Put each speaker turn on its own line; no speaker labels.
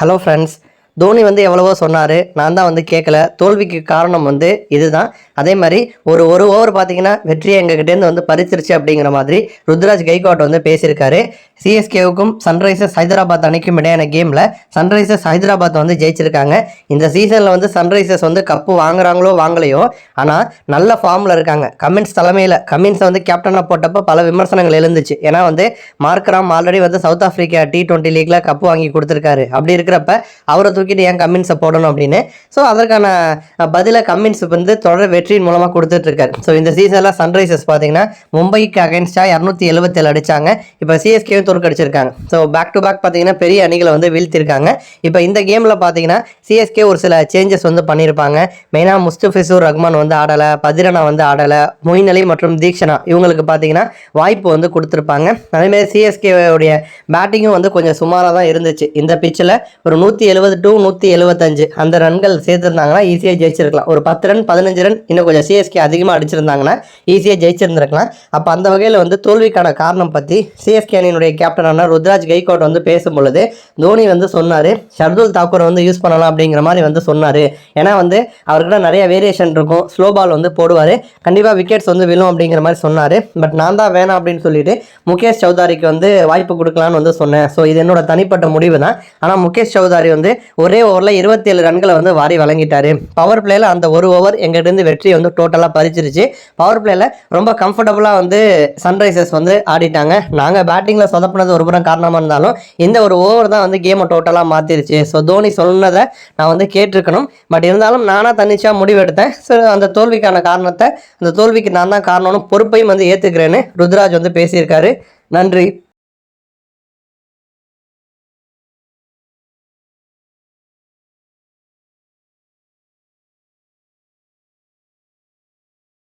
Hello friends Dhoni வந்து எவ்வளவோ சொன்னார். நான் தான் வந்து கேட்கல தோல்விக்கு காரணம் வந்து இதுதான். அதே மாதிரி ஒரு ஒரு ஓவர் பார்த்தீங்கன்னா வெற்றியை எங்ககிட்டேருந்து வந்து பறிச்சிருச்சு அப்படிங்கிற மாதிரி ருத்ராஜ் கைகோட் வந்து பேசியிருக்காரு. சிஎஸ்கேவுக்கும் சன்ரைசர்ஸ் ஹைதராபாத் அணிக்கும் இடையான கேமில் சன்ரைசர்ஸ் ஹைதராபாத் வந்து ஜெயிச்சிருக்காங்க. இந்த சீசனில் வந்து சன்ரைசர்ஸ் வந்து கப்பு வாங்குறாங்களோ வாங்கலையோ ஆனால் நல்ல ஃபார்மில் இருக்காங்க. கமின்ஸ் தலைமையில் கமின்ஸை வந்து கேப்டனாக போட்டப்போ பல விமர்சனங்கள் எழுந்துச்சு. ஏன்னா வந்து மார்க்ராம் ஆல்ரெடி வந்து சவுத் ஆஃப்ரிக்கா டி டுவெண்ட்டி லீக்ல கப்பு வாங்கி கொடுத்துருக்காரு. அப்படி இருக்கிறப்ப அவரை தூக்கிட்டு ஏன் கமின்ஸை போடணும் அப்படின்னு? ஸோ அதற்கான பதிலை கமின்ஸ் வந்து தொடர் வெற்றியின் மூலமாக கொடுத்துட்ருக்காரு. ஸோ இந்த சீசனில் சன்ரைசர்ஸ் பார்த்தீங்கன்னா மும்பைக்கு அகைன்ஸ்டாக இரநூத்தி எழுபத்தேழு அடித்தாங்க இப்போ சிஎஸ்கே தோற்கடிச்சிருக்காங்க ஸோ பேக் டு பேக் பார்த்தீங்கன்னா பெரிய அணிகளை வந்து வீழ்த்திருக்காங்க. இப்போ இந்த கேமில் பார்த்தீங்கன்னா சிஎஸ்கே ஒரு சில சேஞ்சஸ் வந்து பண்ணியிருப்பாங்க. மெயினாக முஸ்தபிசூர் ரஹ்மான் வந்து ஆடலை பதிரனா வந்து ஆடலை மொயின் அலி மற்றும் தீக்ஷனா இவங்களுக்கு பார்த்தீங்கன்னா வாய்ப்பு வந்து கொடுத்துருப்பாங்க. அதேமாதிரி சிஎஸ்கேவுடைய பேட்டிங்கும் வந்து கொஞ்சம் சுமாராக தான் இருந்துச்சு. இந்த பிச்சில் ஒரு நூற்றி எழுபது டு நூற்றி எழுபத்தஞ்சு அந்த ரன்கள் சேர்த்துருந்தாங்கன்னா ஈஸியாக ஜெயிச்சிருக்கலாம். ஒரு பத்து ரன் பதினஞ்சு ரன் இன்னும் கொஞ்சம் சிஎஸ்கே அதிகமாக அடிச்சிருந்தாங்கன்னா ஈஸியாக ஜெயிச்சிருந்திருக்கலாம். அப்போ அந்த வகையில் வந்து தோல்விக்கான காரணம் பற்றி சிஎஸ்கே அணியினுடைய கேப்டனான ருத்ராஜ் கைகோட் வந்து பேசும்பொழுது தோனி வந்து சொன்னார் ஷர்துல் தாக்கூரை வந்து யூஸ் பண்ணலாம் அப்படிங்கிற மாதிரி வந்து சொன்னார். ஏன்னா வந்து அவர்கிட்ட நிறைய வேரியேஷன் இருக்கும். ஸ்லோ பால் வந்து போடுவார். கண்டிப்பாக விக்கெட்ஸ் வந்து விழும் அப்படிங்கிற மாதிரி சொன்னார். பட் நான் தான் வேணாம் அப்படின்னு சொல்லிட்டு முகேஷ் சௌதாரிக்கு வந்து வாய்ப்பு கொடுக்கலான்னு வந்து சொன்னேன். ஸோ இது என்னோட தனிப்பட்ட முடிவு தான். ஆனால் முகேஷ் சௌதாரி வந்து ஒரே ஓவரில் இருபத்தேழு ரன்களை வந்து வாரி வழங்கிட்டாரு. பவர் பிளேயில் அந்த ஒரு ஓவர் எங்கிட்டேருந்து வெற்றியை வந்து டோட்டலாக பறிச்சிருச்சு. பவர் பிளேயில் ரொம்ப கம்ஃபர்டபுளாக வந்து சன்ரைசர்ஸ் வந்து ஆடிட்டாங்க. நாங்கள் பேட்டிங்கில் சொதப்பினது ஒரு புறம் காரணமாக இருந்தாலும் இந்த ஒரு ஓவர் தான் வந்து கேமை டோட்டலாக மாற்றிருச்சு ஸோ தோனி சொன்னதை நான் வந்து கேட்டிருக்கணும். பட் இருந்தாலும் நானாக தன்னிச்சாக முடிவெடுத்தேன். ஸோ அந்த தோல்விக்கான காரணத்தை அந்த தோல்விக்கு நான் தான் காரணம்னு பொறுப்பையும் வந்து ஏற்றுக்கிறேன்னு ருத்ராஜ் வந்து பேசியிருக்காரு. நன்றி.